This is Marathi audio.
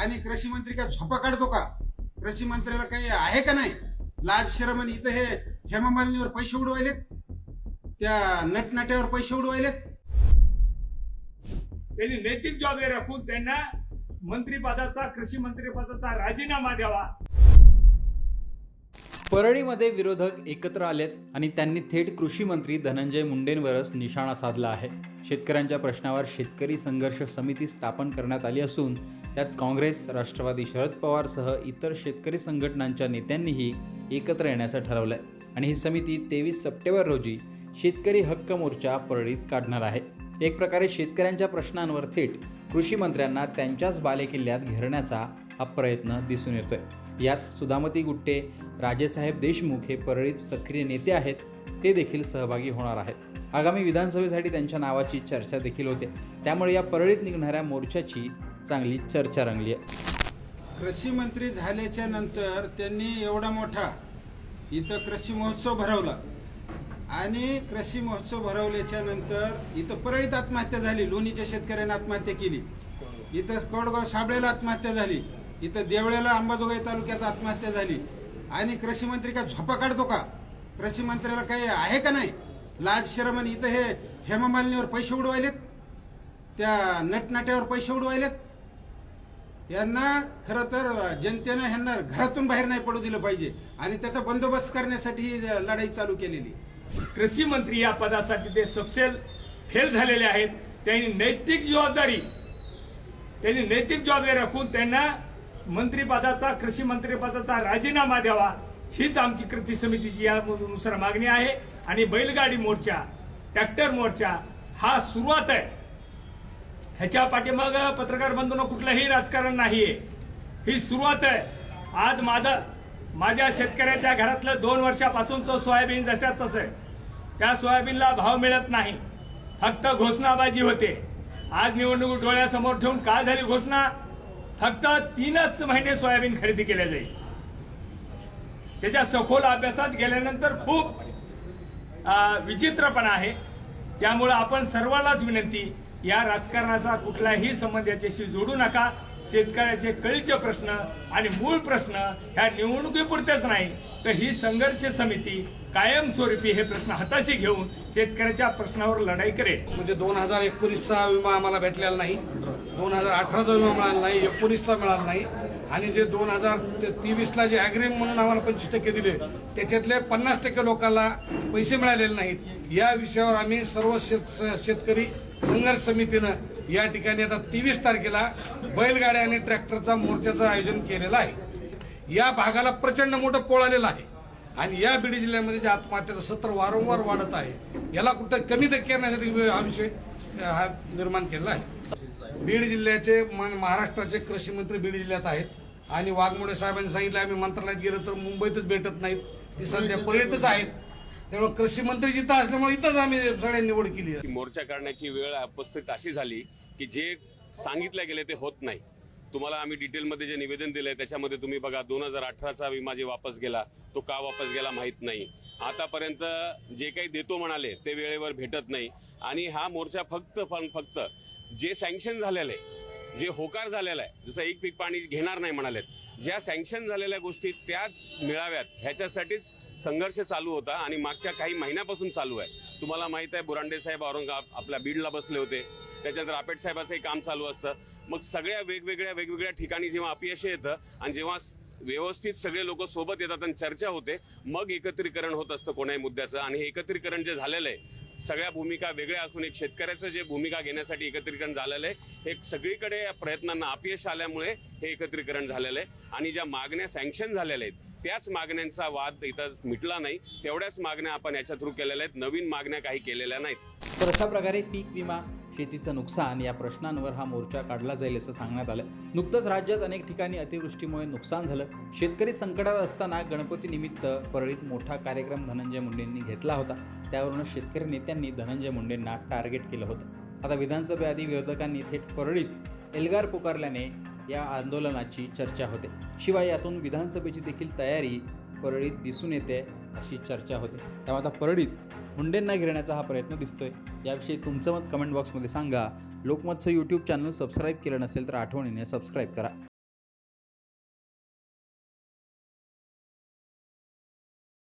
आणि कृषी मंत्री काय झोपा काढतो का? कृषी मंत्र्याला काही आहे का नाही? लाज शरम आणि इथं हे हेमामालिनीवर पैसे उडवायलेत? त्या नटनाट्यावर पैसे उडवायलेत? त्यांनी नैतिक जबाबदारी राखून त्यांना मंत्रिपदाचा कृषी मंत्रिपदाचा राजीनामा द्यावा. परळीमध्ये विरोधक एकत्र आलेत आणि त्यांनी थेट कृषी मंत्री धनंजय मुंडेंवरच निशाणा साधला आहे. शेतकऱ्यांच्या प्रश्नावर शेतकरी संघर्ष समिती स्थापन करण्यात आली असून त्यात काँग्रेस राष्ट्रवादी शरद पवारसह इतर शेतकरी संघटनांच्या नेत्यांनीही एकत्र येण्याचं ठरवलंय. आणि ही समिती तेवीस सप्टेंबर रोजी शेतकरी हक्क मोर्चा परळीत काढणार आहे. एक प्रकारे शेतकऱ्यांच्या प्रश्नांवर थेट कृषी मंत्र्यांना त्यांच्याच बालेकिल्ल्यात घेरण्याचा हा प्रयत्न दिसून येतोय. यात सुधामती गुट्टे राजेसाहेब देशमुख हे परळीत सक्रिय नेते आहेत ते देखील सहभागी होणार आहेत. आगामी विधानसभेसाठी त्यांच्या नावाची चर्चा देखील होते. त्यामुळे या परळीत निघणाऱ्या मोर्चाची चांगली चर्चा रंगली आहे. कृषी मंत्री झाल्याच्यानंतर त्यांनी एवढा मोठा इथं कृषी महोत्सव भरवला. आणि कृषी महोत्सव भरवल्याच्या नंतर इथं परळीत आत्महत्या झाली लोणीच्या शेतकऱ्यांनी आत्महत्या केली. इथं कोडगाव साबळेला आत्महत्या झाली. इथं देवळ्याला अंबाजोगाई तालुक्यात आत्महत्या झाली. आणि कृषी मंत्री काय झोपा काढतो का? कृषी मंत्र्याला काही आहे का नाही? लाज शरम आणि इथं हे हेमामालिनीवर पैसे उडवायलेत? त्या नटनाट्यावर पैसे उडवायलेत? यांना खरं तर जनतेनं ह्यांना घरातून बाहेर नाही पडू दिलं पाहिजे. आणि त्याचा बंदोबस्त करण्यासाठी ही लढाई चालू केलेली. कृषी मंत्री या पदासाठी ते सबसेल फेल झालेले आहेत. त्यांनी नैतिक जबाबदारी त्यांनी नैतिक जबाबदारी राखून त्यांना मंत्रिपदाचा कृषी मंत्रिपदाचा राजीनामा द्यावा हीच आमची कृती समितीची यानुसार मागणी आहे. आणि बैलगाडी मोर्चा ट्रॅक्टर मोर्चा हा सुरुवात आहे. ह्याच्या पाठीमाग पत्रकार बंधून कुठलंही राजकारण नाहीये. ही सुरुवात आहे. आज माझं माझ्या शेतकऱ्याच्या घरातलं दोन वर्षापासूनचं सोयाबीन जशा तसं आहे. त्या सोयाबीनला भाव मिळत नाही. फक्त घोषणाबाजी होते. आज निवडणूक डोळ्यासमोर ठेवून काय झाली घोषणा? फक्त तीनच महिने सोयाबीन खरेदी केल्या जाईल. त्याच्या सखोल अभ्यासात गेल्यानंतर खूप विचित्रपणा आहे. त्यामुळे आपण सर्वांनाच विनंती या राजकारणाचा कुठलाही संबंध याच्याशी जोडू नका. शेतकऱ्याचे कळीचे प्रश्न आणि मूळ प्रश्न ह्या निवडणुकीपुरतेच नाही तर ही संघर्ष समिती कायमस्वरूपी हे प्रश्न हाताशी घेऊन शेतकऱ्याच्या प्रश्नावर लढाई करेल. म्हणजे दोन हजार एकोणीसचा विमा आम्हाला भेटलेला नाही. दोन हजार अठराचा विमा मिळाला नाही एकोणीसचा मिळाला नाही. आणि जे दोन हजार तेवीसला जे अॅग्रीम म्हणून आम्हाला पंचवीस टक्के दिले त्याच्यातले पन्नास टक्के लोकांना पैसे मिळालेले नाहीत. या विषयावर आम्ही सर्व शेत शेतकरी संघर्ष समितीनं या ठिकाणी आता तेवीस तारखेला बैलगाड्या आणि ट्रॅक्टरचा मोर्चाचं आयोजन केलेलं आहे. या भागाला प्रचंड मोठं पोळ आलेलं आहे. आणि या बीड जिल्ह्यामध्ये जे आत्महत्याचं सत्र वारंवार वाढत आहे याला कुठं कमी करण्यासाठी हा विषय हा निर्माण केलेला आहे. बीड जिल्ह्याचे महाराष्ट्राचे कृषी मंत्री बीड जिल्ह्यात आहेत. आणि वाघमोडे साहेबांनी सांगितलं आम्ही मंत्रालयात गेलो तर मुंबईतच भेटत नाहीत. ती सध्या परळीतच आहेत. त्यामुळे कृषी मंत्री जिथं असल्यामुळे इथंच आम्ही सगळ्यांनी निवड केली मोर्चा काढण्याची वेळ उपस्थित अशी झाली की जे सांगितलं गेले ते होत नाही. तुम्हाला आम्ही डिटेलमध्ये जे निवेदन दिलंय त्याच्यामध्ये तुम्ही बघा दोन हजार अठराचा विमा जे वापस गेला. तो का वापस गेला माहीत नाही. आतापर्यंत जे काही देतो म्हणाले ते वेळेवर भेटत नाही. आणि हा मोर्चा फक्त पण फक्त जे सँक्शन झालेलं आहे जे होकार झालेला आहे जसं एक पीक पाणी घेणार नाही म्हणालेत ज्या सँक्शन झालेल्या गोष्टी त्याच मिळाव्यात ह्याच्यासाठीच संघर्ष चालू होता आणि मागच्या काही महिन्यापासून चालू आहे. तुम्हाला माहीत आहे बुरांडे साहेब औरंगाबाद आपल्या बीडला बसले होते. त्याच्यानंतर रापेट साहेबाचंही काम चालू असतं. मग सगळ्या वेगवेगळ्या वेगवेगळ्या ठिकाणी जेव्हा अपयश येतं आणि जेव्हा व्यवस्थित सगळे लोक सोबत येतात आणि चर्चा होते मग एकत्रीकरण होत असतं कोणाही मुद्द्याचं. आणि हे एकत्रीकरण जे झालेलं आहे सगळ्या भूमिका वेगळ्या असून एक शेतकऱ्याचं जे भूमिका घेण्यासाठी एकत्रीकरण झालेलं आहे हे सगळीकडे या प्रयत्नांना अपयश आल्यामुळे हे एकत्रीकरण झालेलं आहे. आणि ज्या मागण्या सँक्शन झालेल्या आहेत त्याच मागण्यांचा वाद इथं मिटला नाही. तेवढ्याच मागण्या आपण याच्या थ्रू केलेल्या आहेत. नवीन मागण्या काही केलेल्या नाहीत. तर अशा प्रकारे पीक विमा शेतीचं नुकसान या प्रश्नांवर हा मोर्चा काढला जाईल असं सांगण्यात आलं. नुकतंच राज्यात अनेक ठिकाणी अतिवृष्टीमुळे नुकसान झालं. शेतकरी संकटात असताना गणपती निमित्त परळीत मोठा कार्यक्रम धनंजय मुंडेंनी घेतला होता. त्यावरूनच शेतकरी नेत्यांनी धनंजय मुंडेंना टार्गेट केलं होतं. आता विधानसभेआधी विरोधकांनी थेट परळीत एल्गार पुकारल्याने या आंदोलनाची चर्चा होते. शिवाय यातून विधानसभेची देखील तयारी परळीत दिसून येते अशी चर्चा होते. त्यामुळे आता परळीत मुंडेंना घेण्याचा हा प्रयत्न दिसतोय. याविषयी तुमचं मत कमेंट बॉक्समध्ये सांगा. लोकमतचं यूट्यूब चॅनल सबस्क्राईब केलं नसेल तर आठवणीने सबस्क्राईब करा.